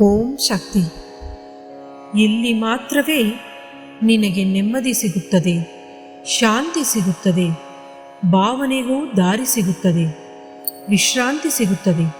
ಓಂ ಶಕ್ತಿ. ಇಲ್ಲಿ ಮಾತ್ರವೇ ನಿನಗೆ ನೆಮ್ಮದಿ ಸಿಗುತ್ತದೆ, ಶಾಂತಿ ಸಿಗುತ್ತದೆ, ಭಾವನೆಗೂ ದಾರಿ ಸಿಗುತ್ತದೆ, ವಿಶ್ರಾಂತಿ ಸಿಗುತ್ತದೆ.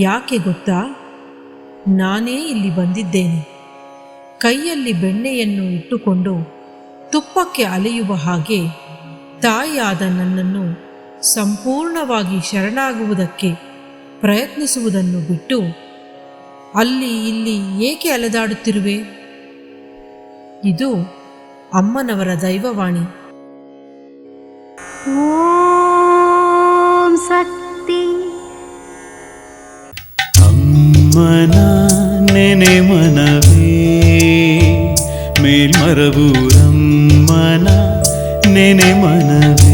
ಯಾಕೆ ಗೊತ್ತಾ? ನಾನೇ ಇಲ್ಲಿ ಬಂದಿದ್ದೇನೆ. ಕೈಯಲ್ಲಿ ಬೆಣ್ಣೆಯನ್ನು ಇಟ್ಟುಕೊಂಡು ತುಪ್ಪಕ್ಕೆ ಅಲೆಯುವ ಹಾಗೆ ತಾಯಿಯಾದ ನನ್ನನ್ನು ಸಂಪೂರ್ಣವಾಗಿ ಶರಣಾಗುವುದಕ್ಕೆ ಪ್ರಯತ್ನಿಸುವುದನ್ನು ಬಿಟ್ಟು ಅಲ್ಲಿ ಇಲ್ಲಿ ಏಕೆ ಅಲೆದಾಡುತ್ತಿರುವೆ? ಇದು ಅಮ್ಮನವರ ದೈವವಾಣಿ. ಓಂ ಶಕ್ತಿ. ಅಮ್ಮನ ನೆನೆ ಮನವೇ ಮೇಲ್ಮರಬೂರಮ್ಮನ ನೆನೆ ಮನವೇ.